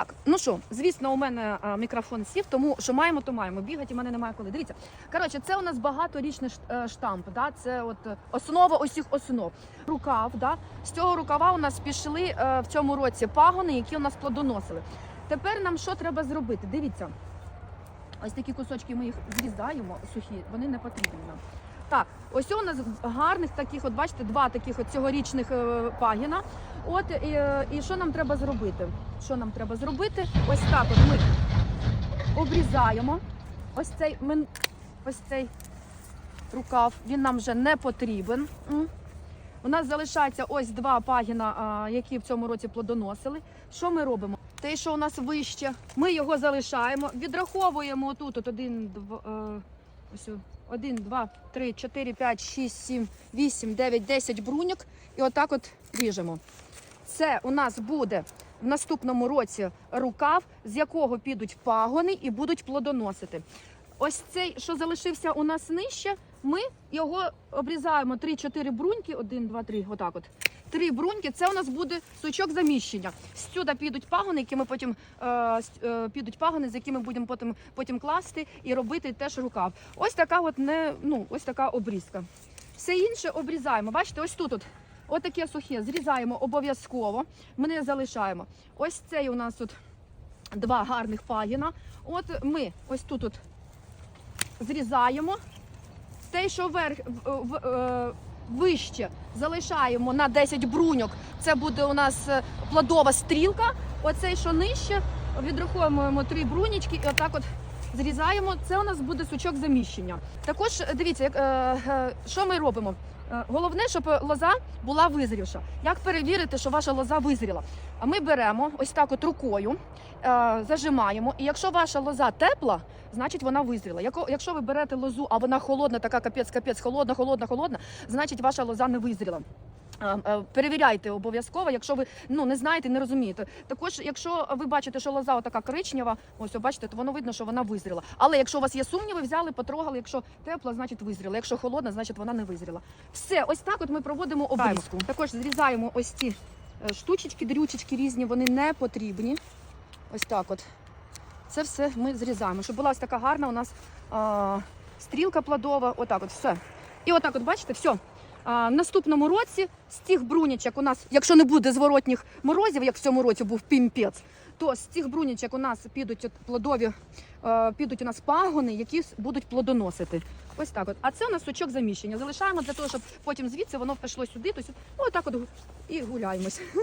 Так, ну що, звісно, у мене а, мікрофон сів, тому що маємо, то маємо. Бігати в мене немає коли. Дивіться, коротше, це у нас багаторічний е, штамп. Да? Це от е, основа усіх основ. Рукав, да? з цього рукава у нас пішли е, в цьому році пагони, які у нас плодоносили. Тепер нам що треба зробити? Дивіться, ось такі кусочки ми їх зрізаємо сухі, вони не потрібні нам. Так, ось у нас гарних таких, от бачите, два таких от цьогорічних е, пагіна. От і, е, і що нам треба зробити? Що нам треба зробити? Ось так от ми обрізаємо. Ось цей ось цей рукав, він нам вже не потрібен. У нас залишається ось два пагіна, які в цьому році плодоносили. Що ми робимо? Те, що у нас вище, ми його залишаємо, відраховуємо отут от один, два, е, ось о, один, два, три, чотири, п'ять, шість, сім, вісім, дев'ять, десять бруньок і отак от ріжемо. Це у нас буде в наступному році рукав, з якого підуть пагони і будуть плодоносити. Ось цей, що залишився у нас нижче, ми його обрізаємо 3-4 бруньки, 1, 2, 3, отак от. Три бруньки, це у нас буде сучок заміщення. Сюди підуть пагони, які ми потім е, е, підуть пагони, з якими будемо потім, потім класти і робити теж рукав. Ось така от не ну ось така обрізка. Все інше обрізаємо. Бачите, ось тут от Отаке сухе зрізаємо обов'язково. Ми не залишаємо. Ось цей у нас тут два гарних пагіна. От ми ось тут от зрізаємо. Те, що вверх вище залишаємо на 10 бруньок. Це буде у нас е, плодова стрілка. Оцей, що нижче, відраховуємо три брунічки і отак от зрізаємо. Це у нас буде сучок заміщення. Також е, дивіться, як, е, е, що ми робимо. Е, Головне, щоб лоза була визрівша. Як перевірити, що ваша лоза визріла? А ми беремо ось так от рукою, е, зажимаємо. І якщо ваша лоза тепла, значить вона визріла. Яко- Якщо ви берете лозу, а вона холодна, така капець, капець, холодна, холодна, холодна, значить ваша лоза не визріла. Перевіряйте обов'язково, якщо ви ну не знаєте, не розумієте. Також, якщо ви бачите, що лоза така коричнева, ось бачите, то воно видно, що вона визріла. Але якщо у вас є сумніви, взяли, потрогали. Якщо тепла, значить визріла. Якщо холодна, значить вона не визріла. Все, ось так от ми проводимо обрізку. Також зрізаємо ось ці е, штучечки, дрючечки різні, вони не потрібні. Ось так от. Це все ми зрізаємо, щоб була ось така гарна у нас а, стрілка плодова. Отак от все. І отак, от бачите, все. В наступному році з цих брунячок у нас, якщо не буде зворотніх морозів, як в цьому році був пімпець, то з цих брунічок у нас підуть плодові, е, підуть у нас пагони, які будуть плодоносити. Ось так от. А це у нас сучок заміщення. Залишаємо для того, щоб потім звідси воно пішло сюди, то сюди. Ну, отак от і гуляємось.